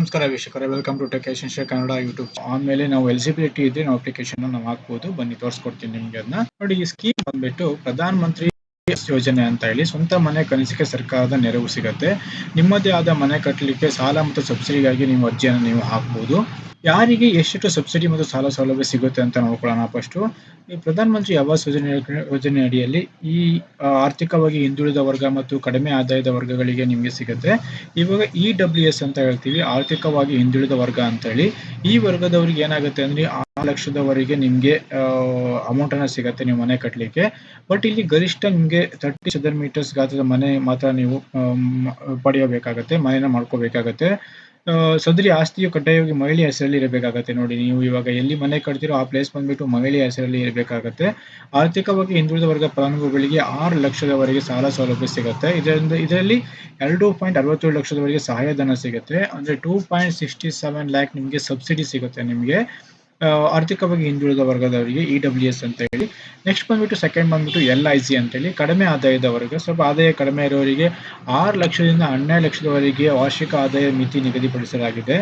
ನಮಸ್ಕಾರ ವೀಕ್ಷಕರೇ welcome to tech Asian Kannada YouTube ಆಮೇಲೆ ನಾವು ಎಲಿಜಿಬಿಲಿಟಿ ಇದ್ರೆ ನಾವು ಅಪ್ಲಿಕೇಶನ್ ನಾವು ಹಾಕ್ಬೋದು. ಬನ್ನಿ, ತೋರಿಸ್ಕೊಡ್ತೀನಿ ನಿಮ್ಗೆ ಅದನ್ನ. ನೋಡಿ, ಈ ಸ್ಕೀಮ್ ಬಂದ್ಬಿಟ್ಟು ಪ್ರಧಾನ ಮಂತ್ರಿ ಆವಾಸ್ ಯೋಜನೆ ಅಂತ ಹೇಳಿ ಸ್ವಂತ ಮನೆ ಕನಸಿಗೆ ಸರ್ಕಾರದ ನೆರವು ಸಿಗತ್ತೆ. ನಿಮ್ಮದೇ ಆದ ಮನೆ ಕಟ್ಟಲಿಕ್ಕೆ ಸಾಲ ಮತ್ತು ಸಬ್ಸಿಡಿಗಾಗಿ ನೀವು ಅರ್ಜಿಯನ್ನು ನೀವು ಹಾಕಬಹುದು ಯಾರಿಗೆ ಎಷ್ಟು ಸಬ್ಸಿಡಿ ಮತ್ತು ಸಾಲ ಸೌಲಭ್ಯ ಸಿಗುತ್ತೆ ಅಂತ ನೋಡ್ಕೊಳ್ಳೋಣ ಫಸ್ಟ್. ಈ ಪ್ರಧಾನ ಮಂತ್ರಿ ಆವಾಸ್ ಯೋಜನೆ ಯೋಜನೆ ಅಡಿಯಲ್ಲಿ ಈ ಆರ್ಥಿಕವಾಗಿ ಹಿಂದುಳಿದ ವರ್ಗ ಮತ್ತು ಕಡಿಮೆ ಆದಾಯದ ವರ್ಗಗಳಿಗೆ ನಿಮಗೆ ಸಿಗುತ್ತೆ. ಇವಾಗ ಇ ಡಬ್ಲ್ಯೂ ಎಸ್ ಅಂತ ಹೇಳ್ತೀವಿ, ಆರ್ಥಿಕವಾಗಿ ಹಿಂದುಳಿದ ವರ್ಗ ಅಂತ ಹೇಳಿ. ಈ ವರ್ಗದವರಿಗೆ ಏನಾಗುತ್ತೆ ಅಂದ್ರೆ ಲಕ್ಷದವರೆಗೆ ನಿಮ್ಗೆ ಅಮೌಂಟ್ ಅನ್ನ ಸಿಗತ್ತೆ ನೀವು ಮನೆ ಕಟ್ಟಲಿಕ್ಕೆ ಬಟ್ ಇಲ್ಲಿ ಗರಿಷ್ಠ ನಿಮಗೆ ತರ್ಟಿ ಚದರ್ ಮೀಟರ್ಸ್ ಗಾತ್ರದ ಮನೆ ಮಾತ್ರ ನೀವು ಪಡೆಯಬೇಕಾಗತ್ತೆ, ಮನೆನ ಮಾಡ್ಕೋಬೇಕಾಗತ್ತೆ. ಸದರಿ ಆಸ್ತಿಯು ಕಡ್ಡಾಯವಾಗಿ ಮಹಿಳೆ ಹೆಸರಲ್ಲಿ ಇರಬೇಕಾಗತ್ತೆ ನೋಡಿ. ನೀವು ಇವಾಗ ಎಲ್ಲಿ ಮನೆ ಕಟ್ತಿರೋ ಆ ಪ್ಲೇಸ್ ಬಂದ್ಬಿಟ್ಟು ಮಹಿಳೆಯ ಹೆಸರಲ್ಲಿ ಇರಬೇಕಾಗತ್ತೆ. ಆರ್ಥಿಕವಾಗಿ ಹಿಂದುಳಿದ ವರ್ಗ ಫಲಾನುಭವಿಗಳಿಗೆ ಆರು ಲಕ್ಷದವರೆಗೆ ಸಾಲ ಸೌಲಭ್ಯ ಸಿಗುತ್ತೆ. ಇದರಿಂದ, ಇದರಲ್ಲಿ ಎರಡು ಪಾಯಿಂಟ್ ಅರವತ್ತೇಳು ಲಕ್ಷದವರೆಗೆ ಸಹಾಯಧನ ಸಿಗುತ್ತೆ. ಅಂದ್ರೆ two point sixty seven lakh ನಿಮಗೆ ಸಬ್ಸಿಡಿ ಸಿಗುತ್ತೆ ನಿಮಗೆ. ಆರ್ಥಿಕವಾಗಿ ಹಿಂದುಳಿದ ವರ್ಗದವರಿಗೆ ಇ ಡಬ್ಲ್ಯೂ ಎಸ್ ಅಂತ ಹೇಳಿ ನೆಕ್ಸ್ಟ್ ಬಂದ್ಬಿಟ್ಟು ಸೆಕೆಂಡ್ ಬಂದ್ಬಿಟ್ಟು ಎಲ್ ಐ ಸಿ ಅಂತ ಹೇಳಿ ಕಡಿಮೆ ಆದಾಯದ ವರ್ಗ ಸ್ವಲ್ಪ ಆದಾಯ ಕಡಿಮೆ ಇರೋರಿಗೆ ಆರು ಲಕ್ಷದಿಂದ ಹನ್ನೆರಡು ಲಕ್ಷದವರೆಗೆ ವಾರ್ಷಿಕ ಆದಾಯ ಮಿತಿ ನಿಗದಿಪಡಿಸಲಾಗಿದೆ.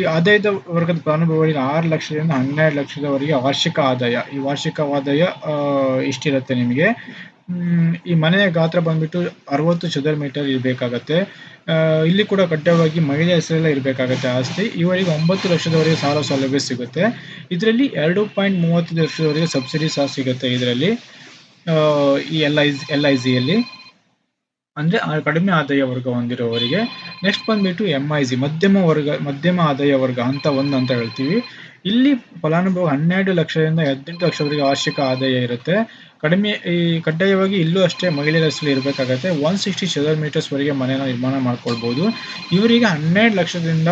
ಈ ಆದಾಯದ ವರ್ಗದ ಫಲಾನುಭವಿಗಳಿಗೆ ಆರು ಲಕ್ಷದಿಂದ ಹನ್ನೆರಡು ಲಕ್ಷದವರೆಗೆ ವಾರ್ಷಿಕ ಆದಾಯ. ಈ ವಾರ್ಷಿಕ ಆದಾಯ ಇಷ್ಟಿರುತ್ತೆ ನಿಮಗೆ? ಈ ಮನೆಯ ಗಾತ್ರ ಬಂದ್ಬಿಟ್ಟು ಅರವತ್ತು ಚದರ ಮೀಟರ್ ಇರಬೇಕಾಗತ್ತೆ. ಇಲ್ಲಿ ಕೂಡ ಕಡ್ಡಾಯವಾಗಿ ಮಹಿಳೆ ಹೆಸರೆಲ್ಲ ಇರಬೇಕಾಗತ್ತೆ ಆಸ್ತಿ. ಇವರಿಗೆ ಒಂಬತ್ತು ಲಕ್ಷದವರೆಗೆ ಸಾಲ ಸೌಲಭ್ಯ ಸಿಗುತ್ತೆ. ಇದರಲ್ಲಿ ಎರಡು ಪಾಯಿಂಟ್ ಮೂವತ್ತು ಲಕ್ಷದವರೆಗೆ ಸಬ್ಸಿಡಿ ಸಹ ಸಿಗುತ್ತೆ ಇದರಲ್ಲಿ ಈ ಎಲ್ ಐ ಎಲ್ ಐ ಜಿಯಲ್ಲಿ ಅಂದ್ರೆ ಕಡಿಮೆ ಆದಾಯ ವರ್ಗ ಹೊಂದಿರೋವರಿಗೆ. ನೆಕ್ಸ್ಟ್ ಬಂದ್ಬಿಟ್ಟು ಎಂ ಐ ಸಿ ಮಧ್ಯಮ ವರ್ಗ, ಮಧ್ಯಮ ಆದಾಯ ವರ್ಗ ಅಂತ ಒಂದು ಅಂತ ಹೇಳ್ತೀವಿ. ಇಲ್ಲಿ ಫಲಾನುಭವಿ ಹನ್ನೆರಡು ಲಕ್ಷದಿಂದ ಹದಿನೆಂಟು ಲಕ್ಷದವರೆಗೆ ವಾರ್ಷಿಕ ಆದಾಯ ಇರುತ್ತೆ. ಕಡಿಮೆ, ಈ ಕಡ್ಡಾಯವಾಗಿ ಇಲ್ಲೂ ಅಷ್ಟೇ ಮಹಿಳೆಯರ ಹೆಸರು ಇರಬೇಕಾಗತ್ತೆ. ಒನ್ ಸಿಕ್ಸ್ಟಿ ಚದರ್ ಮೀಟರ್ಸ್ ವರೆಗೆ ಮನೆನ ನಿರ್ಮಾಣ ಮಾಡ್ಕೊಳ್ಬೋದು. ಇವರಿಗೆ ಹನ್ನೆರಡು ಲಕ್ಷದಿಂದ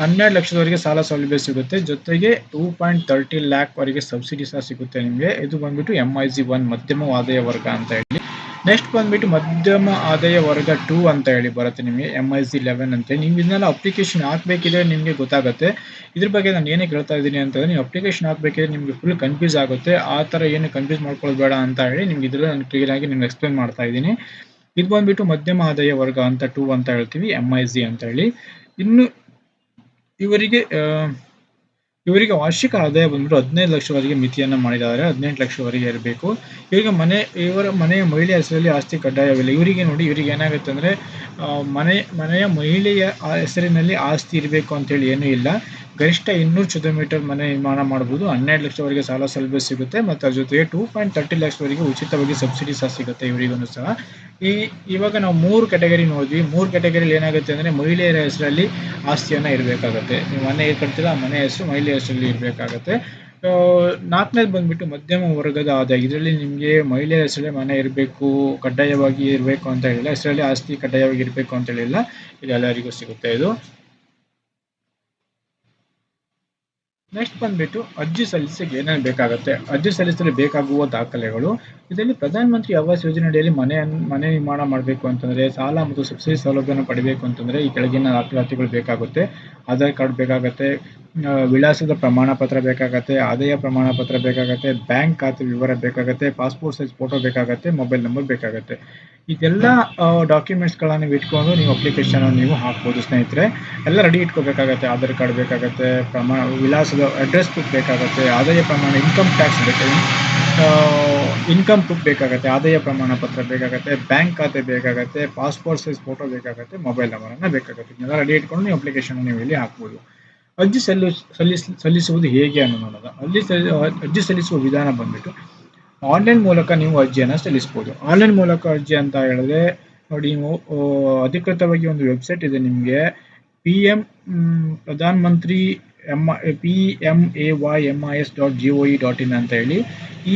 ಹನ್ನೆರಡು ಲಕ್ಷದವರೆಗೆ ಸಾಲ ಸೌಲಭ್ಯ ಸಿಗುತ್ತೆ. ಜೊತೆಗೆ ಟೂ ಪಾಯಿಂಟ್ ತರ್ಟಿ ಲ್ಯಾಕ್ ವರೆಗೆ ಸಬ್ಸಿಡಿ ಸಹ ಸಿಗುತ್ತೆ ನಿಮಗೆ. ಇದು ಬಂದ್ಬಿಟ್ಟು ಎಂ ಐ ಜಿ ಒನ್ ಮಧ್ಯಮ ಆದಾಯ ವರ್ಗ ಅಂತ ಹೇಳಿ. ನೆಕ್ಸ್ಟ್ ಬಂದ್ಬಿಟ್ಟು ಮಧ್ಯಮ ಆದಾಯ ವರ್ಗ ಟೂ ಅಂತ ಹೇಳಿ ಬರುತ್ತೆ ನಿಮಗೆ ಎಂ ಐ ಸಿ ಲೆವೆನ್ ಅಂತ ಹೇಳಿ. ನೀವು ಇದನ್ನೆಲ್ಲ ಅಪ್ಲಿಕೇಶನ್ ಹಾಕ್ಬೇಕಿದ್ರೆ ನಿಮಗೆ ಗೊತ್ತಾಗುತ್ತೆ. ಇದ್ರ ಬಗ್ಗೆ ನಾನು ಏನಕ್ಕೆ ಹೇಳ್ತಾ ಇದ್ದೀನಿ ಅಂತಂದ್ರೆ, ನೀವು ಅಪ್ಲಿಕೇಶನ್ ಹಾಕ್ಬೇಕಿದ್ರೆ ನಿಮಗೆ ಫುಲ್ ಕನ್ಫ್ಯೂಸ್ ಆಗುತ್ತೆ. ಆ ಥರ ಏನು ಕನ್ಫ್ಯೂಸ್ ಮಾಡ್ಕೊಳ್ಬೇಡ ಬೇಡ ಅಂತ ಹೇಳಿ ನಿಮ್ಗೆ ಇದ್ರಲ್ಲಿ ನಾನು ಕ್ಲಿಯರ್ ಆಗಿ ನಿಮ್ಗೆ ಎಕ್ಸ್ಪ್ಲೇನ್ ಮಾಡ್ತಾ ಇದ್ದೀನಿ. ಇದು ಬಂದ್ಬಿಟ್ಟು ಮಧ್ಯಮ ಆದಾಯ ವರ್ಗ ಅಂತ ಟೂ ಅಂತ ಹೇಳ್ತೀವಿ ಎಂ ಐ ಸಿ ಅಂತ ಹೇಳಿ. ಇನ್ನು ಇವರಿಗೆ ಇವರಿಗೆ ವಾರ್ಷಿಕ ಆದಾಯ ಬಂದ್ಬಿಟ್ಟು ಹದಿನೈದು ಲಕ್ಷವರೆಗೆ ಮಿತಿಯನ್ನು ಮಾಡಿದ್ದಾರೆ, ಹದಿನೆಂಟು ಲಕ್ಷವರೆಗೆ ಇರಬೇಕು. ಇವರಿಗೆ ಮನೆ, ಇವರ ಮನೆಯ ಮಹಿಳೆಯ ಹೆಸರಲ್ಲಿ ಆಸ್ತಿ ಕಡ್ಡಾಯವಿಲ್ಲ. ಇವರಿಗೆ ನೋಡಿ ಇವರಿಗೆ ಏನಾಗುತ್ತೆ ಅಂದರೆ ಮನೆ, ಮನೆಯ ಮಹಿಳೆಯ ಹೆಸರಿನಲ್ಲಿ ಆಸ್ತಿ ಇರಬೇಕು ಅಂತೇಳಿ ಏನೂ ಇಲ್ಲ. ಗರಿಷ್ಠ ಇನ್ನೂರು ಚದುರ ಮೀಟರ್ ಮನೆ ನಿರ್ಮಾಣ ಮಾಡ್ಬೋದು. ಹನ್ನೆರಡು ಲಕ್ಷವರೆಗೆ ಸಾಲ ಸೌಲಭ್ಯ ಸಿಗುತ್ತೆ. ಮತ್ತು ಅದ್ರ ಜೊತೆಗೆ ಟೂ ಪಾಯಿಂಟ್ ತರ್ಟಿ ಲಕ್ಷವರೆಗೆ ಉಚಿತವಾಗಿ ಸಬ್ಸಿಡಿ ಸಹ ಸಿಗುತ್ತೆ ಇವರಿಗೂ ಸಹ. ಈ ಇವಾಗ ನಾವು ಮೂರು ಕ್ಯಾಟಗರಿ ನೋಡಿದ್ವಿ. ಮೂರು ಕ್ಯಾಟಗರಿಲಿ ಏನಾಗುತ್ತೆ ಅಂದ್ರೆ ಮಹಿಳೆಯರ ಹೆಸರಲ್ಲಿ ಆಸ್ತಿಯನ್ನ ಇರಬೇಕಾಗತ್ತೆ ನೀವು ಮನೆ ಕಟ್ತೀರ, ಆ ಮನೆ ಹೆಸರು ಮಹಿಳೆಯ ಹೆಸರಲ್ಲಿ ಇರಬೇಕಾಗತ್ತೆ ನಾಲ್ಕನೇದು ಬಂದ್ಬಿಟ್ಟು ಮಧ್ಯಮ ವರ್ಗದ ಆದಾಯ. ಇದರಲ್ಲಿ ನಿಮಗೆ ಮಹಿಳೆಯ ಹೆಸರಲ್ಲಿ ಮನೆ ಇರಬೇಕು, ಕಡ್ಡಾಯವಾಗಿ ಇರಬೇಕು ಅಂತ ಹೇಳಿಲ್ಲ. ಹೆಸರಲ್ಲಿ ಆಸ್ತಿ ಕಡ್ಡಾಯವಾಗಿ ಇರಬೇಕು ಅಂತ ಹೇಳಿಲ್ಲ. ಇದು ಎಲ್ಲರಿಗೂ ಸಿಗುತ್ತೆ ಇದು. ನೆಕ್ಸ್ಟ್ ಬಂದ್ಬಿಟ್ಟು ಅರ್ಜಿ ಸಲ್ಲಿಸಕ್ಕೆ ಏನೇನು ಬೇಕಾಗುತ್ತೆ? ಅರ್ಜಿ ಸಲ್ಲಿಸಲು ಬೇಕಾಗುವ ದಾಖಲೆಗಳು. ಇದರಲ್ಲಿ ಪ್ರಧಾನ ಮಂತ್ರಿ ಆವಾಸ್ ಯೋಜನೆ ಅಡಿಯಲ್ಲಿ ಮನೆ ಮನೆ ನಿರ್ಮಾಣ ಮಾಡಬೇಕು ಅಂತಂದ್ರೆ, ಸಾಲ ಮತ್ತು ಸಬ್ಸಿಡಿ ಸೌಲಭ್ಯನ ಪಡಿಬೇಕು ಅಂತಂದ್ರೆ ಈ ಕೆಳಗಿನ ದಾಖಲಾತಿಗಳು ಬೇಕಾಗುತ್ತೆ. ಆಧಾರ್ ಕಾರ್ಡ್ ಬೇಕಾಗುತ್ತೆ ವಿಳಾಸದ ಪ್ರಮಾಣ ಪತ್ರ ಬೇಕಾಗತ್ತೆ, ಆದಾಯ ಪ್ರಮಾಣ ಪತ್ರ ಬೇಕಾಗತ್ತೆ, ಬ್ಯಾಂಕ್ ಖಾತೆ ವಿವರ ಬೇಕಾಗುತ್ತೆ, ಪಾಸ್ಪೋರ್ಟ್ ಸೈಜ್ ಫೋಟೋ ಬೇಕಾಗುತ್ತೆ, ಮೊಬೈಲ್ ನಂಬರ್ ಬೇಕಾಗುತ್ತೆ. ಇದೆಲ್ಲ ಡಾಕ್ಯುಮೆಂಟ್ಸ್ಗಳನ್ನ ನೀವು ಇಟ್ಕೊಂಡು ನೀವು ಅಪ್ಲಿಕೇಶನ್ ನೀವು ಹಾಕ್ಬೋದು ಸ್ನೇಹಿತರೆ. ಎಲ್ಲ ರೆಡಿ ಇಟ್ಕೋಬೇಕಾಗತ್ತೆ, ಆಧಾರ್ ಕಾರ್ಡ್ ಬೇಕಾಗುತ್ತೆ, ಪ್ರಮಾಣ, ವಿಳಾಸದ ಅಡ್ರೆಸ್ ಪ್ರೂಫ್ ಬೇಕಾಗುತ್ತೆ, ಆದಾಯ ಪ್ರಮಾಣ ಇನ್ಕಮ್ ಟ್ಯಾಕ್ಸ್ ಬೇಕು ಇನ್ಕಮ್ ಪ್ರೂಫ್ ಬೇಕಾಗುತ್ತೆ, ಆದಾಯ ಪ್ರಮಾಣ ಪತ್ರ ಬೇಕಾಗತ್ತೆ, ಬ್ಯಾಂಕ್ ಖಾತೆ ಬೇಕಾಗುತ್ತೆ, ಪಾಸ್ಪೋರ್ಟ್ ಸೈಜ್ ಫೋಟೋ ಬೇಕಾಗುತ್ತೆ, ಮೊಬೈಲ್ ನಂಬರನ್ನು ಬೇಕಾಗುತ್ತೆ. ಇದನ್ನೆಲ್ಲ ರೆಡಿ ಇಟ್ಕೊಂಡು ನೀವು ಅಪ್ಲಿಕೇಶನ್ ನೀವು ಇಲ್ಲಿ ಹಾಕ್ಬೋದು. ಅರ್ಜಿ ಸಲ್ಲಿ ಸಲ್ಲಿಸ್, ಸಲ್ಲಿಸುವುದು ಹೇಗೆ ಅನ್ನೋ ಅರ್ಜಿ ಸಲ್ಲಿ ಅರ್ಜಿ ಸಲ್ಲಿಸುವ ವಿಧಾನ ಬಂದ್ಬಿಟ್ಟು ಆನ್ಲೈನ್ ಮೂಲಕ ನೀವು ಅರ್ಜಿಯನ್ನು ಸಲ್ಲಿಸ್ಬೋದು. ಆನ್ಲೈನ್ ಮೂಲಕ ಅರ್ಜಿ ಅಂತ ಹೇಳಿದ್ರೆ, ನೋಡಿ ನೀವು ಅಧಿಕೃತವಾಗಿ ಒಂದು ವೆಬ್ಸೈಟ್ ಇದೆ ನಿಮಗೆ. ಪಿ ಎಂ ಪ್ರಧಾನ ಮಂತ್ರಿ M P M A Y M I S dot G O dot in ಅಂತ ಹೇಳಿ,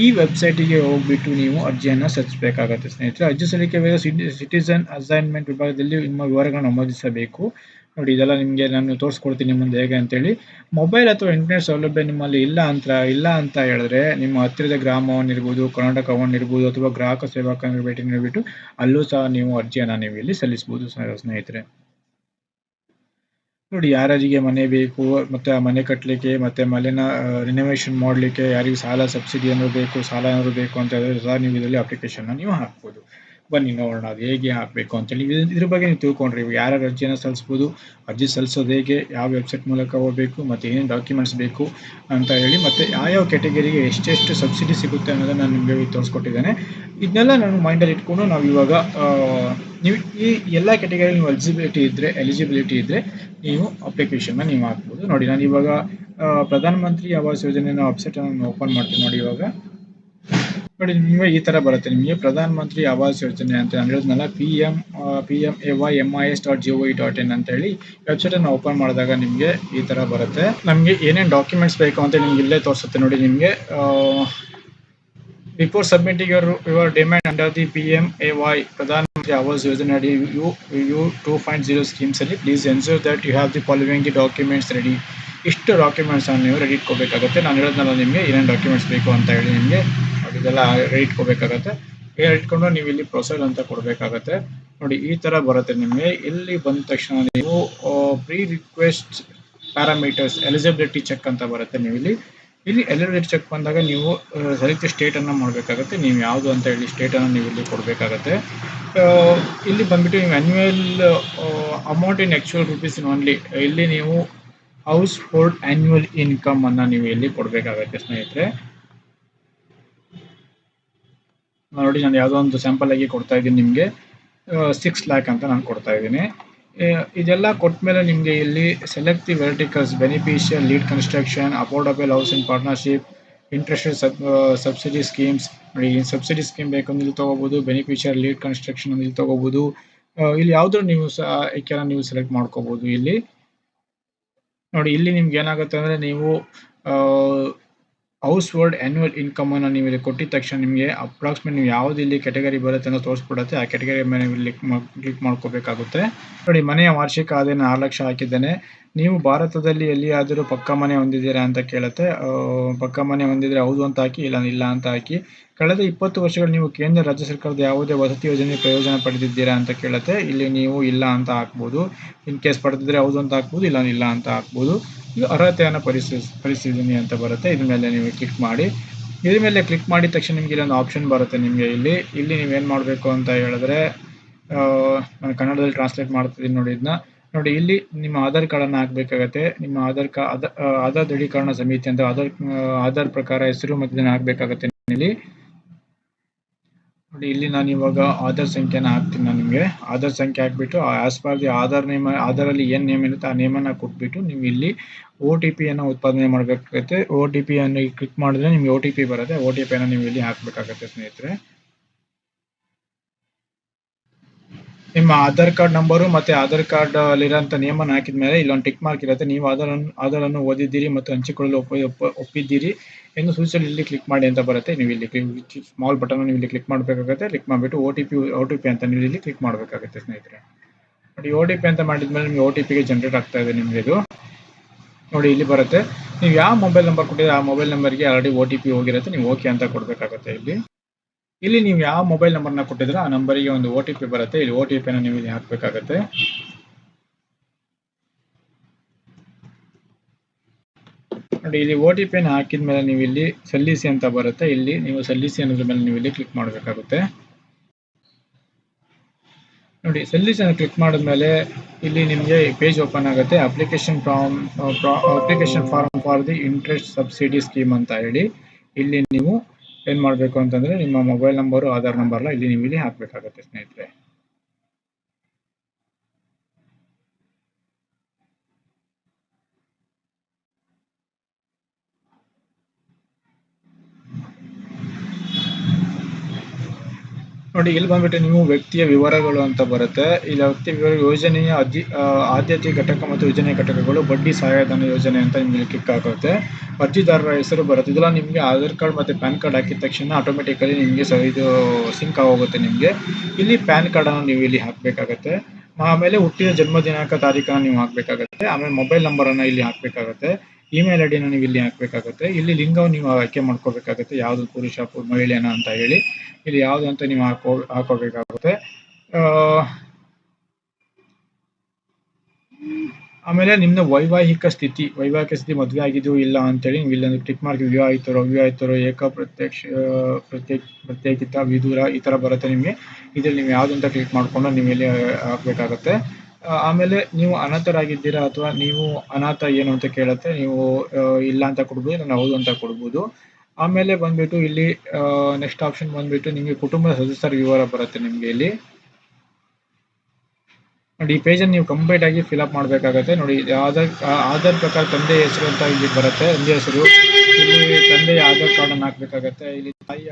ಈ ವೆಬ್ಸೈಟಿಗೆ ಹೋಗ್ಬಿಟ್ಟು ನೀವು ಅರ್ಜಿಯನ್ನು ಸಲ್ಲಿಸಬೇಕಾಗತ್ತೆ. ಸ್ನೇಹಿತರೆ, ಅರ್ಜಿ ಸಲ್ಲಿಕೆ ವೇಳೆ ಸಿಟಿಸನ್ ಅಸೈನ್ಮೆಂಟ್ ವಿಭಾಗದಲ್ಲಿ ನಿಮ್ಮ ವಿವರಗಳನ್ನು ನಮೂದಿಸಬೇಕು. ನೋಡಿ, ಇದೆಲ್ಲ ನಿಮಗೆ ನಾನು ತೋರಿಸ್ಕೊಡ್ತೀನಿ ಮುಂದೆ ಹೇಗೆ ಅಂತೇಳಿ. ಮೊಬೈಲ್ ಅಥವಾ ಇಂಟರ್ನೆಟ್ ಸೌಲಭ್ಯ ನಿಮ್ಮಲ್ಲಿ ಇಲ್ಲ ಅಂತ ಇಲ್ಲ ಅಂತ ಹೇಳಿದ್ರೆ ನಿಮ್ಮ ಹತ್ತಿರದ ಗ್ರಾಮವನ್ನು ಇರ್ಬೋದು ಕರ್ನಾಟಕವನ್ನು ಇರ್ಬೋದು ಅಥವಾ ಗ್ರಾಹಕ ಸೇವಾ ಕೇಂದ್ರ ಭೇಟಿ ನೀಡಿಬಿಟ್ಟು ಅಲ್ಲೂ ಸಹ ನೀವು ಅರ್ಜಿಯನ್ನು ನೀವು ಇಲ್ಲಿ ಸಲ್ಲಿಸಬಹುದು ಸ್ನೇಹಿತರೆ. ನೋಡಿ ಯಾರಿಗೆ ಮನೆ ಬೇಕು, ಮತ್ತೆ ಮನೆ ಕಟ್ಟಲಿಕ್ಕೆ ಮತ್ತೆ ಮನೆನ ರಿನೋವೇಷನ್ ಮಾಡಲಿಕ್ಕೆ ಯಾರಿಗೆ ಸಾಲ ಸಬ್ಸಿಡಿ ಏನಾದ್ರು ಬೇಕು, ಸಾಲ ಏನಾದ್ರು ಬೇಕು ಅಂತ ಹೇಳಿದ್ರೆ ಸಹ ನೀವು ಇದರಲ್ಲಿ ಅಪ್ಲಿಕೇಶನ್ ನೀವು ಹಾಕ್ಬೋದು. ಬನ್ನಿ ನೋಡೋಣ, ಅದು ಹೇಗೆ ಹಾಕಬೇಕು ಅಂತೇಳಿ. ಇದ್- ಇದ್ರ ಬಗ್ಗೆ ನೀವು ತಿಳ್ಕೊಂಡ್ರಿ ಯಾರ್ಯಾರು ಅರ್ಜಿಯನ್ನು ಸಲ್ಲಿಸ್ಬೋದು, ಅರ್ಜಿ ಸಲ್ಲಿಸೋದು ಹೇಗೆ, ಯಾವ ವೆಬ್ಸೈಟ್ ಮೂಲಕ ಹೋಗಬೇಕು, ಮತ್ತು ಏನೇನು ಡಾಕ್ಯುಮೆಂಟ್ಸ್ ಬೇಕು ಅಂತ ಹೇಳಿ, ಮತ್ತು ಯಾವ್ಯಾವ ಕೆಟಗರಿಗೆ ಎಷ್ಟೆಷ್ಟು ಸಬ್ಸಿಡಿ ಸಿಗುತ್ತೆ ಅನ್ನೋದನ್ನ ನಾನು ನಿಮಗೆ ತೋರಿಸ್ಕೊಟ್ಟಿದ್ದೇನೆ. ಇದನ್ನೆಲ್ಲ ನಾನು ಮೈಂಡಲ್ಲಿ ಇಟ್ಕೊಂಡು ನಾವು ಇವಾಗ ನೀವು ಈ ಎಲ್ಲ ಕೆಟಗರಿ ನೀವು ಎಲಿಜಿಬಿಲಿಟಿ ಇದ್ದರೆ ಎಲಿಜಿಬಿಲಿಟಿ ಇದ್ದರೆ ನೀವು ಅಪ್ಲಿಕೇಶನ್ನ ನೀವು ಹಾಕ್ಬೋದು. ನೋಡಿ, ನಾನು ಇವಾಗ ಪ್ರಧಾನಮಂತ್ರಿ ಆವಾಸ್ ಯೋಜನೆಯ ವೆಬ್ಸೈಟನ್ನು ಓಪನ್ ಮಾಡ್ತೀನಿ ನೋಡಿ ಇವಾಗ. ನೋಡಿ, ನಿಮಗೆ ಈ ತರ ಬರುತ್ತೆ. ನಿಮಗೆ ಪ್ರಧಾನ ಮಂತ್ರಿ ಆವಾಸ್ ಯೋಜನೆ ಅಂತ ನಾನು ಹೇಳಿದ್ನಲ್ಲ P M P M A Y M I S dot G O dot in ಅಂತ ಹೇಳಿ ವೆಬ್ಸೈಟ್ ಅನ್ನು ಓಪನ್ ಮಾಡಿದಾಗ ನಿಮಗೆ ಈ ತರ ಬರುತ್ತೆ. ನಮಗೆ ಏನೇನು ಡಾಕ್ಯುಮೆಂಟ್ಸ್ ಬೇಕು ಅಂತ ನಿಮ್ಗೆ ಇಲ್ಲೇ ತೋರಿಸುತ್ತೆ ನೋಡಿ ನಿಮಗೆ before submitting your your demand under the P M A Y Pradhan Mantri Awas ಯೋಜನೆ ಅಡಿ U U two point zero schemes ಅಲ್ಲಿ please ensure that you have the following the documents ready ಇಷ್ಟು ಡಾಕ್ಯುಮೆಂಟ್ಸ್ ಅನ್ನು ನೀವು ready ಇಟ್ಕೋಬೇಕಾಗುತ್ತೆ. ನಾನು ಹೇಳೋದ್ನಲ್ಲ ನಿಮಗೆ ಏನೇನು documents ಬೇಕು ಅಂತ ಹೇಳಿ ನಿಮಗೆ ಅದೆಲ್ಲ ರೆಡಿ ಇಟ್ಕೋಬೇಕಾಗತ್ತೆ. ಇಟ್ಕೊಂಡು ನೀವು ಇಲ್ಲಿ ಪ್ರೊಸೈಲ್ ಅಂತ ಕೊಡಬೇಕಾಗತ್ತೆ. ನೋಡಿ, ಈ ತರ ಬರುತ್ತೆ ನಿಮಗೆ. ಇಲ್ಲಿ ಬಂದ ತಕ್ಷಣ ನೀವು pre request parameters eligibility check ಅಂತ ಬರುತ್ತೆ ನೀವು ಇಲ್ಲಿ ಇಲ್ಲಿ ಎಲಿಜಿಬಿಲಿಟಿ ಚೆಕ್ ಬಂದಾಗ ನೀವು ಸೆಲೆಕ್ಟ್ ಸ್ಟೇಟ್ ಅನ್ನ ಮಾಡಬೇಕಾಗುತ್ತೆ. ನೀವು ಯಾವುದು ಅಂತ ಹೇಳಿ ಸ್ಟೇಟ್ ಅನ್ನು ನೀವು ಇಲ್ಲಿ ಕೊಡಬೇಕಾಗತ್ತೆ. ಇಲ್ಲಿ ಬಂದ್ಬಿಟ್ಟು ನೀವು annual amount in actual rupees in only ಇಲ್ಲಿ ನೀವು ಹೌಸ್ ಹೋಲ್ಡ್ ಆ್ಯನ್ಯುವಲ್ ಇನ್ಕಮ್ ಅನ್ನ ನೀವು ಇಲ್ಲಿ ಕೊಡಬೇಕಾಗತ್ತೆ ಸ್ನೇಹಿತರೆ. ನೋಡಿ ನಾನು ಯಾವುದೋ ಒಂದು ಸ್ಯಾಂಪಲ್ ಆಗಿ ಕೊಡ್ತಾ ಇದ್ದೀನಿ ನಿಮಗೆ ಸಿಕ್ಸ್ ಲ್ಯಾಕ್ ಅಂತ ನಾನು ಕೊಡ್ತಾ ಇದ್ದೀನಿ. ಇದೆಲ್ಲ ಕೊಟ್ಟ ಮೇಲೆ ನಿಮಗೆ ಇಲ್ಲಿ selective the verticals beneficial lead construction affordable house in partnership interested sub subsidy schemes ನೋಡಿ ಸಬ್ಸಿಡಿ ಸ್ಕೀಮ್ ಬೇಕಂದ್ರೆ ಇಲ್ಲಿ ತೊಗೋಬೋದು ಬೆನಿಫಿಷಿಯಲ್ ಲೀಡ್ ಕನ್ಸ್ಟ್ರಕ್ಷನ್ ಇಲ್ಲಿ ತೊಗೋಬೋದು. ಇಲ್ಲಿ ಯಾವುದ್ರ ನೀವು ಸಹ ನೀವು ಸೆಲೆಕ್ಟ್ ಮಾಡ್ಕೋಬೋದು ಇಲ್ಲಿ. ನೋಡಿ, ಇಲ್ಲಿ ನಿಮ್ಗೆ ಏನಾಗುತ್ತೆ ಅಂದರೆ ನೀವು ಹೌಸ್ ಆನ್ಯುವಲ್ ಇನ್ಕಮ್ ಅನ್ನು ನೀವು ಇಲ್ಲಿ ಕೊಟ್ಟಿದ ತಕ್ಷಣ ನಿಮಗೆ ಅಪ್ರಾಕ್ಸಿಮೇಟ್ ನೀವು ಯಾವ್ದು ಇಲ್ಲಿ ಕೆಟಗರಿ ಬರುತ್ತೆ ಅಂತ ತೋರಿಸ್ಬಿಡುತ್ತೆ. ಆ ಕೆಟಗರಿ ಮೇಲೆ ನೀವು ಇಲ್ಲಿ ಕ್ಲಿಕ್ ಮಾಡ್ಕೋಬೇಕಾಗುತ್ತೆ. ನೋಡಿ, ಮನೆಯ ವಾರ್ಷಿಕ ಆದಾಯ ಆರು ಲಕ್ಷ ಹಾಕಿದ್ದೇನೆ. ನೀವು ಭಾರತದಲ್ಲಿ ಎಲ್ಲಿಯಾದರೂ ಪಕ್ಕ ಮನೆ ಹೊಂದಿದ್ದೀರಾ ಅಂತ ಕೇಳುತ್ತೆ. ಪಕ್ಕ ಮನೆ ಹೊಂದಿದ್ರೆ ಹೌದು ಅಂತ ಹಾಕಿ, ಇಲ್ಲ ಇಲ್ಲ ಅಂತ ಹಾಕಿ. ಕಳೆದ ಇಪ್ಪತ್ತು ವರ್ಷಗಳು ನೀವು ಕೇಂದ್ರ, ರಾಜ್ಯ ಸರ್ಕಾರದ ಯಾವುದೇ ವಸತಿ ಯೋಜನೆ ಪ್ರಯೋಜನ ಪಡೆದಿದ್ದೀರಾ ಅಂತ ಕೇಳುತ್ತೆ. ಇಲ್ಲಿ ನೀವು ಇಲ್ಲ ಅಂತ ಹಾಕ್ಬೋದು. ಇನ್ ಕೇಸ್ ಪಡೆದಿದ್ರೆ ಹೌದು ಅಂತ ಹಾಕ್ಬೋದು, ಇಲ್ಲ ಇಲ್ಲ ಅಂತ ಹಾಕ್ಬೋದು. ಇದು ಅರ್ಹತೆಯನ್ನು ಪರಿಶೀಲಿಸ್ ಪರಿಶೀಲನೆ ಅಂತ ಬರುತ್ತೆ. ಇದ್ರ ಮೇಲೆ ನೀವು ಕ್ಲಿಕ್ ಮಾಡಿ. ಇದ್ರ ಮೇಲೆ ಕ್ಲಿಕ್ ಮಾಡಿದ ತಕ್ಷಣ ನಿಮಗೆ ಇಲ್ಲೊಂದು ಆಪ್ಷನ್ ಬರುತ್ತೆ ನಿಮಗೆ ಇಲ್ಲಿ. ಇಲ್ಲಿ ನೀವೇನು ಮಾಡಬೇಕು ಅಂತ ಹೇಳಿದ್ರೆ ನಾನು ಕನ್ನಡದಲ್ಲಿ ಟ್ರಾನ್ಸ್ಲೇಟ್ ಮಾಡ್ತಿದ್ದೀನಿ ನೋಡಿ ಇದನ್ನ ನೋಡಿ, ಇಲ್ಲಿ ನಿಮ್ಮ ಆಧಾರ್ ಕಾರ್ಡನ್ನು ಹಾಕಬೇಕಾಗತ್ತೆ. ನಿಮ್ಮ ಆಧಾರ್ ಕಾರ್ಡ್ ಆಧಾರ್ ದೃಢೀಕರಣ ಸಮಿತಿ ಅಂತ ಆಧಾರ್ ಆಧಾರ್ ಪ್ರಕಾರ ಹೆಸರು ಮತ್ತು ಇದನ್ನು ಹಾಕಬೇಕಾಗತ್ತೆ ಇಲ್ಲಿ. ನೋಡಿ, ಇಲ್ಲಿ ನಾನು ಇವಾಗ ಆಧಾರ್ ಸಂಖ್ಯೆನ ಹಾಕ್ತೀನಿ ನಾನು ನಿಮಗೆ. ಆಧಾರ್ ಸಂಖ್ಯೆ ಹಾಕ್ಬಿಟ್ಟು as per the Aadhaar name, ಆಧಾರಲ್ಲಿ ಏನು ನೇಮ್ ಇರುತ್ತೆ ಆ ನೇಮನ್ನು ಕೊಟ್ಬಿಟ್ಟು ನೀವು ಇಲ್ಲಿ ಒ ಟಿ ಪಿಯನ್ನು ಉತ್ಪಾದನೆ ಮಾಡಬೇಕಾಗುತ್ತೆ. ಒ ಟಿ ಪಿಯನ್ನು ಕ್ಲಿಕ್ ಮಾಡಿದ್ರೆ ನಿಮಗೆ ಒ ಟಿ ಪಿ ಬರುತ್ತೆ. ಒ ಟಿ ಪಿಯನ್ನು ನೀವು ಇಲ್ಲಿ ಹಾಕ್ಬೇಕಾಗತ್ತೆ ಸ್ನೇಹಿತರೆ. ನಿಮ್ಮ ಆಧಾರ್ ಕಾರ್ಡ್ ನಂಬರು ಮತ್ತೆ ಆಧಾರ್ ಕಾರ್ಡ್ ಅಲ್ಲಿರೋಂಥ ನೇಮನ್ನು ಹಾಕಿದ ಮೇಲೆ ಇಲ್ಲೊಂದು ಟಿಕ್ ಮಾರ್ಕ್ ಇರುತ್ತೆ. ನೀವು ಆಧಾರ್ ಆಧಾರನ್ನು ಓದಿದ್ದೀರಿ ಮತ್ತು ಹಂಚಿಕೊಳ್ಳಲು ಒಪ್ಪ, ಒಪ್ಪ- ಒಪ್ಪಿದ್ದೀರಿ. ಎಂದು ಸೂಚನೆ ಇಲ್ಲಿ ಕ್ಲಿಕ್ ಮಾಡಿ ಅಂತ ಬರುತ್ತೆ. ನೀವು ಇಲ್ಲಿ ಸ್ಮಾಲ್ ಬಟನ್ ನೀವು ಇಲ್ಲಿ ಕ್ಲಿಕ್ ಮಾಡಬೇಕಾಗುತ್ತೆ. ಕ್ಲಿಕ್ ಮಾಡಿಬಿಟ್ಟು O T P O T P ಅಂತ ನೀವು ಇಲ್ಲಿ ಕ್ಲಿಕ್ ಮಾಡಬೇಕಾಗುತ್ತೆ ಸ್ನೇಹಿತರೆ. ನೋಡಿ ಓ ಟಿ ಪಿ ಅಂತ ಮಾಡಿದ್ಮೇಲೆ ನಿಮಗೆ ಓ ಟಿ ಪಿಗೆ ಜನರೇಟ್ ಆಗ್ತಾ ಇದೆ ನಿಮಗೆ ಇದು. ನೋಡಿ, ಇಲ್ಲಿ ಬರುತ್ತೆ. ನೀವು ಯಾವ ಮೊಬೈಲ್ ನಂಬರ್ ಕೊಟ್ಟಿದ್ರೆ ಆ ಮೊಬೈಲ್ ನಂಬರ್ಗೆ ಆಲ್ರೆಡಿ ಓ ಟಿ ಪಿ ಹೋಗಿರುತ್ತೆ. ನೀವು ಓಕೆ ಅಂತ ಕೊಡಬೇಕಾಗುತ್ತೆ ಇಲ್ಲಿ. ಇಲ್ಲಿ ನೀವು ಯಾವ ಮೊಬೈಲ್ ನಂಬರ್ನ ಕೊಟ್ಟಿದ್ರೆ ಆ ನಂಬರಿಗೆ ಒಂದು ಓ ಟಿ ಪಿ ಬರುತ್ತೆ. ಇಲ್ಲಿ ಓ ಟಿ ಪಿನ ನೀವು ಇಲ್ಲಿ ಹಾಕಬೇಕಾಗತ್ತೆ. ನೋಡಿ, ಇಲ್ಲಿ ಒ ಟಿ ಪಿನ ಹಾಕಿದ ಮೇಲೆ ನೀವು ಇಲ್ಲಿ ಸಲ್ಲಿಸಿ ಅಂತ ಬರುತ್ತೆ. ಇಲ್ಲಿ ನೀವು ಸಲ್ಲಿಸಿ ಅನ್ನೋದ್ರ ಮೇಲೆ ನೀವು ಇಲ್ಲಿ ಕ್ಲಿಕ್ ಮಾಡಬೇಕಾಗುತ್ತೆ. ನೋಡಿ ಅನ್ನು ಕ್ಲಿಕ್ ಮಾಡಿದ್ಮೇಲೆ ಇಲ್ಲಿ ನಿಮಗೆ ಪೇಜ್ ಓಪನ್ ಆಗುತ್ತೆ. Application form application form for the interest subsidy scheme ಅಂತ ಹೇಳಿ ಇಲ್ಲಿ ನೀವು ಏನ್ ಮಾಡಬೇಕು ಅಂತಂದ್ರೆ ನಿಮ್ಮ ಮೊಬೈಲ್ ನಂಬರು ಆಧಾರ್ ನಂಬರ್ಲ ಇಲ್ಲಿ ನೀವು ಇಲ್ಲಿ ಹಾಕಬೇಕಾಗುತ್ತೆ, ಸ್ನೇಹಿತರೆ. ನೋಡಿ, ಇಲ್ಲಿ ಬಂದ್ಬಿಟ್ಟು ನೀವು ವ್ಯಕ್ತಿಯ ವಿವರಗಳು ಅಂತ ಬರುತ್ತೆ. ಇಲ್ಲಿ ವ್ಯಕ್ತಿ ವಿವರ, ಯೋಜನೆಯ ಅಧಿ ಆದ್ಯತೆ ಘಟಕ ಮತ್ತು ಯೋಜನೆ ಘಟಕಗಳು, ಬಡ್ಡಿ ಸಹಾಯಧನ ಯೋಜನೆ ಅಂತ ನಿಮಗೆ ಕ್ಲಿಕ್ ಆಗುತ್ತೆ. ಅರ್ಜಿದಾರರ ಹೆಸರು ಬರುತ್ತೆ. ಇದೆಲ್ಲ ನಿಮಗೆ ಆಧಾರ್ ಕಾರ್ಡ್ ಮತ್ತು ಪ್ಯಾನ್ ಕಾರ್ಡ್ ಹಾಕಿದ ತಕ್ಷಣ ಆಟೋಮೆಟಿಕಲಿ ನಿಮಗೆ ಸ, ಇದು ಸಿಂಕ್ ಆಗೋಗುತ್ತೆ ನಿಮಗೆ. ಇಲ್ಲಿ ಪ್ಯಾನ್ ಕಾರ್ಡ್ ಅನ್ನು ನೀವು ಇಲ್ಲಿ ಹಾಕಬೇಕಾಗತ್ತೆ. ಆಮೇಲೆ ಹುಟ್ಟಿದ ಜನ್ಮ ದಿನಾಂಕ ತಾರೀಕನ್ನು ನೀವು ಹಾಕಬೇಕಾಗತ್ತೆ. ಆಮೇಲೆ ಮೊಬೈಲ್ ನಂಬರನ್ನು ಇಲ್ಲಿ ಹಾಕಬೇಕಾಗತ್ತೆ. ಇಮೇಲ್ ಐ ಡಿನ ನೀವು ಇಲ್ಲಿ ಹಾಕಬೇಕಾಗುತ್ತೆ. ಇಲ್ಲಿ ಲಿಂಗವನ್ನು ನೀವು ಆಯ್ಕೆ ಮಾಡ್ಕೋಬೇಕಾಗುತ್ತೆ. ಯಾವುದು ಪುರುಷ ಮಹಿಳೆನ ಅಂತ ಹೇಳಿ. ಇಲ್ಲಿ ಯಾವುದು ಅಂತ ನೀವು ಹಾಕೋ, ಹಾಕೋಬೇಕಾಗುತ್ತೆ. ಆಮೇಲೆ ನಿಮ್ಮ ವೈವಾಹಿಕ ಸ್ಥಿತಿ. ವೈವಾಹಿಕ ಸ್ಥಿತಿ ಮದುವೆ ಆಗಿದೆಯೋ ಇಲ್ಲ ಅಂತೇಳಿ ನೀವು ಇಲ್ಲೊಂದು ಕ್ಲಿಕ್ ಮಾಡಿ ವಿವಾಹಿತರೋ ವಿವಾಹಿತರೋ ಏಕ ಪ್ರತ್ಯಕ್ಷ ಪ್ರತ್ಯೇಕ, ಪ್ರತ್ಯೇಕಿತ ವಿದೂರ ಈ ತರ ಬರುತ್ತೆ ನಿಮಗೆ. ಇದ್ರಲ್ಲಿ ನೀವು ಯಾವ್ದು ಅಂತ ಕ್ಲಿಕ್ ಮಾಡ್ಕೊಂಡು ನೀವು ಇಲ್ಲಿ ಹಾಕ್ಬೇಕಾಗತ್ತೆ. ಆಮೇಲೆ ನೀವು ಅನಾಥರಾಗಿದ್ದೀರಾ ಅಥವಾ ನೀವು ಅನಾಥ ಏನು ಅಂತ ಕೇಳುತ್ತೆ, ನೀವು ಇಲ್ಲ ಅಂತ ಕೊಡ್ಬೋದು ನಾನು ಹೌದು ಅಂತ ಕೊಡ್ಬೋದು. ಆಮೇಲೆ ಬಂದ್ಬಿಟ್ಟು ಇಲ್ಲಿ ನೆಕ್ಸ್ಟ್ ಆಪ್ಷನ್ ಬಂದ್ಬಿಟ್ಟು ನಿಮಗೆ ಕುಟುಂಬದ ಸದಸ್ಯರ ವಿವರ ಬರುತ್ತೆ ನಿಮಗೆ ಇಲ್ಲಿ. ನೋಡಿ, ಈ ಪೇಜ್ ನೀವು ಕಂಪ್ಲೀಟ್ ಆಗಿ ಫಿಲ್ ಅಪ್ ಮಾಡಬೇಕಾಗತ್ತೆ. ನೋಡಿ ಆಧಾರ್ ಪ್ರಕಾರ ತಂದೆ ಹೆಸರು ಅಂತ ಇಲ್ಲಿ ಬರುತ್ತೆ. ತಂದೆ ಹೆಸರು, ಇಲ್ಲಿ ತಂದೆಯ ಆಧಾರ್ ಕಾರ್ಡ್ ಅನ್ನು ಹಾಕ್ಬೇಕಾಗತ್ತೆ. ಇಲ್ಲಿ ತಾಯಿ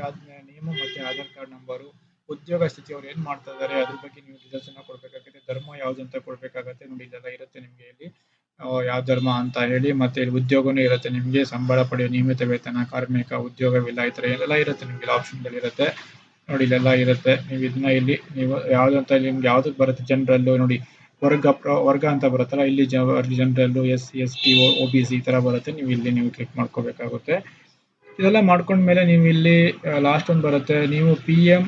ನೇಮ ಮತ್ತೆ ಆಧಾರ್ ಕಾರ್ಡ್ ನಂಬರು ಉದ್ಯೋಗ ಸ್ಥಿತಿ ಅವ್ರು ಏನ್ ಮಾಡ್ತಾ ಇದಾರೆ, ಅದ್ರ ಬಗ್ಗೆ ನೀವು ಡೀಟೇಲ್ಸ್ ಅನ್ನ ಕೊಡ್ಬೇಕಾಗತ್ತೆ ಧರ್ಮ ಯಾವ್ದು ಅಂತ ಕೊಡ್ಬೇಕಾಗತ್ತೆ ನೋಡಿ, ಇದೆಲ್ಲ ಇರುತ್ತೆ ನಿಮ್ಗೆ ಇಲ್ಲಿ. ಯಾವ ಧರ್ಮ ಅಂತ ಹೇಳಿ, ಮತ್ತೆ ಇಲ್ಲಿ ಉದ್ಯೋಗನೂ ಇರುತ್ತೆ ನಿಮ್ಗೆ. ಸಂಬಳ ಪಡೆಯೋ ನಿಯಮಿತ ವೇತನ, ಕಾರ್ಮಿಕ, ಉದ್ಯೋಗವಿಲ್ಲ, ಈ ತರ ಎಲ್ಲ ಇರುತ್ತೆ ನಿಮ್ಗೆ ಆಪ್ಷನ್ಗಳಿರುತ್ತೆ ನೋಡಿ, ಇಲ್ಲೆಲ್ಲ ಇರುತ್ತೆ. ನೀವು ಇದನ್ನ ಇಲ್ಲಿ, ನೀವು ಯಾವ್ದಂತ ನಿಮ್ಗೆ ಯಾವ್ದಕ್ಕೆ ಬರುತ್ತೆ? ಜನರಲ್ಲು ನೋಡಿ, ವರ್ಗ ವರ್ಗ ಅಂತ ಬರುತ್ತಲ್ಲ, ಇಲ್ಲಿ general S C S T O, B, C ಈ ತರ ಬರುತ್ತೆ. ನೀವು ಇಲ್ಲಿ ನೀವು ಕ್ಲಿಕ್ ಮಾಡ್ಕೋಬೇಕಾಗುತ್ತೆ. ಇದೆಲ್ಲ ಮಾಡ್ಕೊಂಡ್ಮೇಲೆ ನೀವು ಇಲ್ಲಿ ಲಾಸ್ಟ್ ಒಂದು ಬರುತ್ತೆ. ನೀವು P M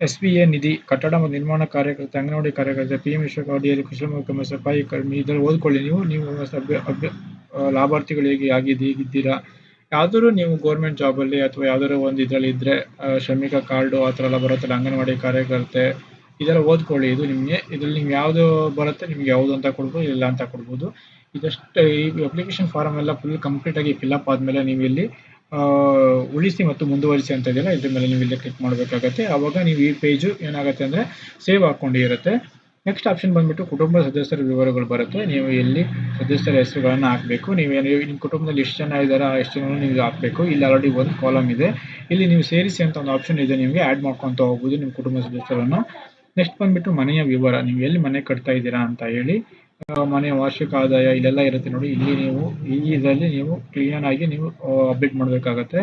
S P A ನಿಧಿ ಕಟ್ಟಡ ಮತ್ತು ನಿರ್ಮಾಣ ಕಾರ್ಯಕರ್ತ ಅಂಗನವಾಡಿ ಕಾರ್ಯಕರ್ತ ಪಿ ಎಂ ವಿಶ್ವಕವಾಡಿಯಲ್ಲಿ ಕುಶಲಕರ್ಮ ಸಫಾಯಿ ಕರ್ಮಿ ಇದರಲ್ಲಿ ಓದ್ಕೊಳ್ಳಿ. ನೀವು ನೀವು ಅಭ್ಯ ಅಭ್ಯ ಲಾಭಾರ್ಥಿಗಳು ಹೇಗೆ ಆಗಿದೆ ಹೇಗಿದ್ದೀರಾ? ಯಾವ್ದಾದ್ರು ನೀವು ಗೌರ್ಮೆಂಟ್ ಜಾಬಲ್ಲಿ ಅಥವಾ ಯಾವ್ದಾದ್ರು ಒಂದು ಇದರಲ್ಲಿ ಇದ್ರೆ ಆ, ಶ್ರಮಿಕ ಕಾರ್ಡು ಆ ಥರ ಎಲ್ಲ ಬರುತ್ತಲ್ಲ ಅಂಗನವಾಡಿ ಕಾರ್ಯಕರ್ತೆ ಇದೆಲ್ಲ ಓದ್ಕೊಳ್ಳಿ. ಇದು ನಿಮಗೆ ಇದ್ರಲ್ಲಿ ನಿಮ್ಗೆ ಯಾವುದು ಬರುತ್ತೆ ನಿಮ್ಗೆ ಯಾವುದು ಅಂತ ಕೊಡ್ಬೋದು ಇಲ್ಲ ಅಂತ ಕೊಡ್ಬೋದು. ಇದಷ್ಟು ಈ ಅಪ್ಲಿಕೇಶನ್ ಫಾರ್ಮ್ ಎಲ್ಲ ಫುಲ್ ಕಂಪ್ಲೀಟ್ ಆಗಿ ಫಿಲ್ ಅಪ್ ಆದ್ಮೇಲೆ ನೀವು ಇಲ್ಲಿ ಉಳಿಸಿ ಮತ್ತು ಮುಂದುವರಿಸಿ ಅಂತ ಇದೆಯಲ್ಲ, ಇದ್ರ ಮೇಲೆ ನೀವು ಇಲ್ಲಿ ಕ್ಲಿಕ್ ಮಾಡಬೇಕಾಗತ್ತೆ. ಆವಾಗ ನೀವು ಈ ಪೇಜು ಏನಾಗುತ್ತೆ ಅಂದ್ರೆ ಸೇವ್ ಹಾಕೊಂಡಿರುತ್ತೆ ನೆಕ್ಸ್ಟ್ ಆಪ್ಷನ್ ಬಂದ್ಬಿಟ್ಟು ಕುಟುಂಬ ಸದಸ್ಯರ ವಿವರಗಳು ಬರುತ್ತೆ. ನೀವು ಇಲ್ಲಿ ಸದಸ್ಯರ ಹೆಸರುಗಳನ್ನು ಹಾಕಬೇಕು. ನೀವೇನು ನಿಮ್ಮ ಕುಟುಂಬದಲ್ಲಿ ಎಷ್ಟು ಜನ ಇದ್ದಾರೆ ಆ ಎಷ್ಟು ಜನ ನೀವು ಹಾಕಬೇಕು. ಇಲ್ಲಿ ಆಲ್ರೆಡಿ ಒಂದು ಕಾಲಮ್ ಇದೆ. ಇಲ್ಲಿ ನೀವು ಸೇರಿಸಿ ಅಂತ ಒಂದು ಆಪ್ಷನ್ ಇದೆ ನಿಮಗೆ ಆ್ಯಡ್ ಮಾಡ್ಕೊತ ಹೋಗ್ಬೋದು ನಿಮ್ಮ ಕುಟುಂಬ ಸದಸ್ಯರನ್ನು. ನೆಕ್ಸ್ಟ್ ಬಂದ್ಬಿಟ್ಟು ಮನೆಯ ವಿವರ. ನೀವು ಎಲ್ಲಿ ಮನೆ ಕಟ್ತಾ ಇದ್ದೀರಾ ಅಂತ ಹೇಳಿ. ಮನೆಯ ವಾರ್ಷಿಕ ಆದಾಯ ಇಲ್ಲೆಲ್ಲ ಇರುತ್ತೆ ನೋಡಿ. ಇಲ್ಲಿ ನೀವು ಈ ಇದರಲ್ಲಿ ನೀವು ಕ್ಲಿಯರ್ ಆಗಿ ನೀವು ಅಪ್ಡೇಟ್ ಮಾಡಬೇಕಾಗತ್ತೆ.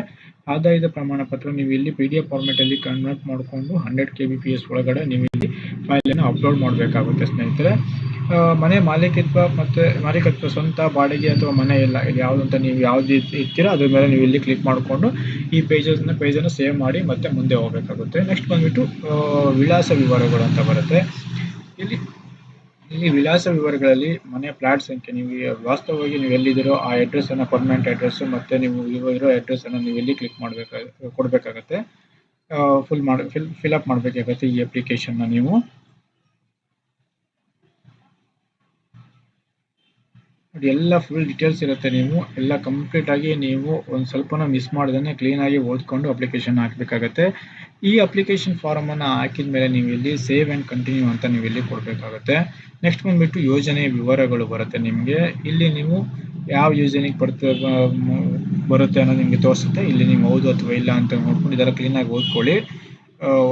ಆದಾಯದ ಪ್ರಮಾಣ ಪತ್ರ ನೀವು ಇಲ್ಲಿ ಪಿ ಡಿ ಎಫ್ ಫಾರ್ಮೆಟ್ ಅಲ್ಲಿ ಕನ್ವರ್ಟ್ ಮಾಡಿಕೊಂಡು hundred K B P S ಒಳಗಡೆ ನೀವು ಇಲ್ಲಿ ಫೈಲ್ ಅನ್ನು ಅಪ್ಲೋಡ್ ಮಾಡಬೇಕಾಗುತ್ತೆ ಸ್ನೇಹಿತರೆ. ಮನೆ ಮಾಲೀಕತ್ವ ಮತ್ತೆ ಮಾಲೀಕತ್ವ ಸ್ವಂತ ಬಾಡಿಗೆ ಅಥವಾ ಮನೆ ಇಲ್ಲ, ಇಲ್ಲಿ ಅಂತ ನೀವು ಯಾವ್ದು ಇರ್ತೀರೋ ಅದ್ರ ಮೇಲೆ ನೀವು ಇಲ್ಲಿ ಕ್ಲಿಕ್ ಮಾಡಿಕೊಂಡು ಈ ಪೇಜಸ್ ಪೇಜನ್ನು ಸೇವ್ ಮಾಡಿ ಮತ್ತೆ ಮುಂದೆ ಹೋಗಬೇಕಾಗುತ್ತೆ. ನೆಕ್ಸ್ಟ್ ಬಂದ್ಬಿಟ್ಟು ವಿಳಾಸ ವಿವರಗಳು ಅಂತ ಬರುತ್ತೆ. ಇಲ್ಲಿ ಇಲ್ಲಿ ವಿಳಾಸ ವಿವರಗಳಲ್ಲಿ ಮನೆ ಫ್ಲಾಟ್ ಸಂಖ್ಯೆ, ನೀವು ವಾಸ್ತವವಾಗಿ ನೀವು ಎಲ್ಲಿದ್ದೀರೋ ಆ ಅಡ್ರೆಸ್ ಅನ್ನ ಪರ್ಮನೆಂಟ್ ಅಡ್ರೆಸ್ ಮತ್ತೆ ನೀವು ಇರೋ ಅಡ್ರೆಸ್ ಅನ್ನ ನೀವು ಇಲ್ಲಿ ಕ್ಲಿಕ್ ಮಾಡಬೇಕಾಗ ಕೊಡಬೇಕಾಗತ್ತೆ. ಫುಲ್ ಮಾಡಿ ಫಿಲ್ ಅಪ್ ಮಾಡಬೇಕಾಗತ್ತೆ ಈ ಅಪ್ಲಿಕೇಶನ್ನ ನೀವು. ನೋಡಿ, ಎಲ್ಲ ಫುಲ್ ಡೀಟೇಲ್ಸ್ ಇರುತ್ತೆ ನೀವು. ಎಲ್ಲ ಕಂಪ್ಲೀಟ್ ಆಗಿ ನೀವು ಒಂದು ಸ್ವಲ್ಪನೂ ಮಿಸ್ ಮಾಡ್ದೇ ಕ್ಲೀನ್ ಆಗಿ ಓದ್ಕೊಂಡು ಅಪ್ಲಿಕೇಶನ್ ಹಾಕಬೇಕಾಗತ್ತೆ. ಈ ಅಪ್ಲಿಕೇಶನ್ ಫಾರ್ಮ್ ಅನ್ನ ಹಾಕಿದ ಮೇಲೆ ನೀವು ಇಲ್ಲಿ ಸೇವ್ ಅಂಡ್ ಕಂಟಿನ್ಯೂ ಅಂತ ನೀವು ಇಲ್ಲಿ ಕೊಡಬೇಕಾಗುತ್ತೆ. ನೆಕ್ಸ್ಟ್ ಬಂದ್ಬಿಟ್ಟು ಯೋಜನೆ ವಿವರಗಳು ಬರುತ್ತೆ ನಿಮಗೆ. ಇಲ್ಲಿ ನೀವು ಯಾವ ಯೋಜನೆಗೆ ಬರ್ತ ಬರುತ್ತೆ ಅನ್ನೋದು ನಿಮಗೆ ತೋರಿಸುತ್ತೆ. ಇಲ್ಲಿ ನೀವು ಹೌದು ಅಥವಾ ಇಲ್ಲ ಅಂತ ನೋಡ್ಕೊಂಡು ಇದೆಲ್ಲ ಕ್ಲೀನಾಗಿ ಓದ್ಕೊಳ್ಳಿ.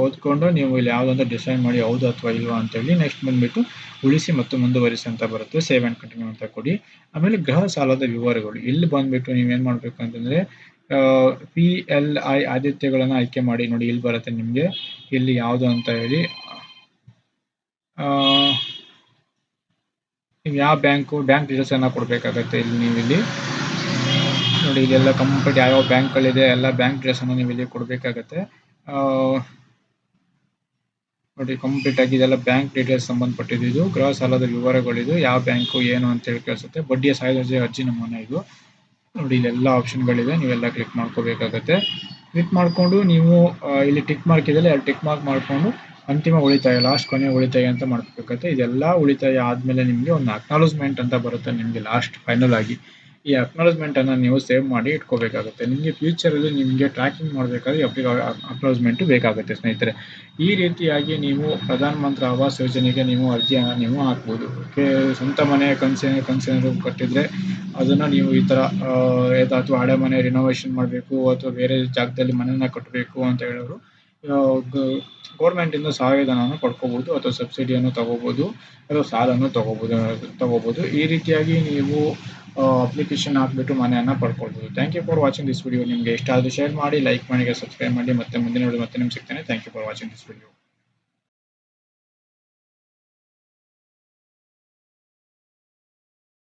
ಓದ್ಕೊಂಡು ನೀವು ಇಲ್ಲಿ ಯಾವುದಂತ ಡಿಸೈಡ್ ಮಾಡಿ ಹೌದು ಅಥವಾ ಇಲ್ವಾ ಅಂತ ಹೇಳಿ ನೆಕ್ಸ್ಟ್ ಬಂದ್ಬಿಟ್ಟು ಉಳಿಸಿ ಮತ್ತು ಮುಂದುವರಿಸಿ ಅಂತ ಬರುತ್ತೆ. ಸೇವ್ ಅಂಡ್ ಕಂಟಿನ್ಯೂ ಅಂತ ಕೊಡಿ. ಆಮೇಲೆ ಗೃಹ ಸಾಲದ ವಿವರಗಳು. ಇಲ್ಲಿ ಬಂದ್ಬಿಟ್ಟು ನೀವೇನು ಮಾಡಬೇಕು ಅಂತಂದ್ರೆ ಪಿ ಎಲ್ ಐ ಆದಿತ್ಯಗಳನ್ನು ಆಯ್ಕೆ ಮಾಡಿ ನೋಡಿ ಇಲ್ಲಿ ಬರುತ್ತೆ ನಿಮಗೆ. ಇಲ್ಲಿ ಯಾವುದು ಅಂತ ಹೇಳಿ. ನೀವು ಯಾವ ಬ್ಯಾಂಕು, ಬ್ಯಾಂಕ್ ಡೀಟೇಲ್ಸ್ ಅನ್ನ ಕೊಡ್ಬೇಕಾಗತ್ತೆ ಇಲ್ಲಿ ನೀವು ಇಲ್ಲಿ. ನೋಡಿ ಇಲ್ಲೆಲ್ಲ ಕಂಪ್ಲೀಟ್ ಯಾವ ಬ್ಯಾಂಕ್ಗಳಿದೆ, ಎಲ್ಲ ಬ್ಯಾಂಕ್ ಡೀಟೇಲ್ಸ್ ಅನ್ನು ನೀವು ಇಲ್ಲಿ ಕೊಡಬೇಕಾಗತ್ತೆ. ನೋಡಿ ಕಂಪ್ಲೀಟ್ ಆಗಿ ಇದೆಲ್ಲ ಬ್ಯಾಂಕ್ ಡೀಟೇಲ್ಸ್ ಸಂಬಂಧಪಟ್ಟಿದ್ದು. ಇದು ಗೃಹ ಸಾಲದ ವಿವರಗಳಿದು, ಯಾವ ಬ್ಯಾಂಕು ಏನು ಅಂತ ಹೇಳಿ ಕೇಳಿಸುತ್ತೆ. ಬಡ್ಡಿಯ ಸಾಲದ ಅರ್ಜಿ ನಮೂನೆ ಇದು. ನೋಡಿ, ಇಲ್ಲೆಲ್ಲ ಆಪ್ಷನ್ಗಳಿವೆ ನೀವೆಲ್ಲ ಕ್ಲಿಕ್ ಮಾಡ್ಕೋಬೇಕಾಗತ್ತೆ. ಕ್ಲಿಕ್ ಮಾಡಿಕೊಂಡು ನೀವು ಇಲ್ಲಿ ಟಿಕ್ ಮಾರ್ಕ್ ಇದೆಯಲ್ಲ, ಅಲ್ಲಿ ಟಿಕ್ ಮಾರ್ಕ್ ಮಾಡಿಕೊಂಡು ಅಂತಿಮ ಉಳಿತಾಯ ಲಾಸ್ಟ್ ಕೊನೆ ಉಳಿತಾಯ ಅಂತ ಮಾಡ್ಕೋಬೇಕಾಗತ್ತೆ. ಇದೆಲ್ಲ ಉಳಿತಾಯ ಆದ್ಮೇಲೆ ನಿಮಗೆ ಒಂದು ಅಕ್ನಾಲಜ್ಮೆಂಟ್ ಅಂತ ಬರುತ್ತೆ ನಿಮಗೆ ಲಾಸ್ಟ್ ಫೈನಲ್ ಆಗಿ. ಈ ಅಕ್ನಾಲಜ್ಮೆಂಟ್ ಅನ್ನ ನೀವು ಸೇವ್ ಮಾಡಿ ಇಟ್ಕೋಬೇಕಾಗುತ್ತೆ. ನಿಮಗೆ ಫ್ಯೂಚರಲ್ಲಿ ನಿಮಗೆ ಟ್ರ್ಯಾಕಿಂಗ್ ಮಾಡಬೇಕಾದ್ರೆ ಅಕ್ನಾಲಜ್ಮೆಂಟ್ ಬೇಕಾಗುತ್ತೆ ಸ್ನೇಹಿತರೆ. ಈ ರೀತಿಯಾಗಿ ನೀವು ಪ್ರಧಾನ ಮಂತ್ರಿ ಆವಾಸ್ ಯೋಜನೆಗೆ ನೀವು ಅರ್ಜಿಯನ್ನು ನೀವು ಹಾಕ್ಬೋದು. ಸ್ವಂತ ಮನೆ ಕನ್ಸೇನ ಕನ್ಸಿನರು ಕಟ್ಟಿದ್ರೆ ಅದನ್ನ ನೀವು ಈ ತರ ಅಥವಾ ಹಳೆ ಮನೆ ರಿನೋವೇಷನ್ ಮಾಡಬೇಕು, ಅಥವಾ ಬೇರೆ ಜಾಗದಲ್ಲಿ ಮನೆಯನ್ನು ಕಟ್ಟಬೇಕು ಅಂತ ಹೇಳೋರು ಗೌರ್ಮೆಂಟಿಂದ ಸಹಾಯಧನವನ್ನು ಪಡ್ಕೋಬೋದು, ಅಥವಾ ಸಬ್ಸಿಡಿಯನ್ನು ತಗೋಬಹುದು ಅಥವಾ ಸಾಲನ್ನು ತಗೋಬೋದು ತಗೋಬಹುದು ಈ ರೀತಿಯಾಗಿ ನೀವು ಅಪ್ಲಿಕೇಶನ್ ಹಾಕ್ಬಿಟ್ಟು ಮನೆಯನ್ನ ಪಡ್ಕೊಳ್ಬೋದು. Thank you for watching this video ನಿಮಗೆ ಇಷ್ಟ ಆದರೆ ಶೇರ್ ಮಾಡಿ ಲೈಕ್ ಮಾಡಿ ಸಬ್ಸ್ಕ್ರೈಬ್ ಮಾಡಿ. ಮತ್ತೆ ಮುಂದಿನ ವಿಡಿಯೋ ಮತ್ತೆ ನಿಮ್ಗೆ ಸಿಗ್ತೇನೆ. Thank you for watching this video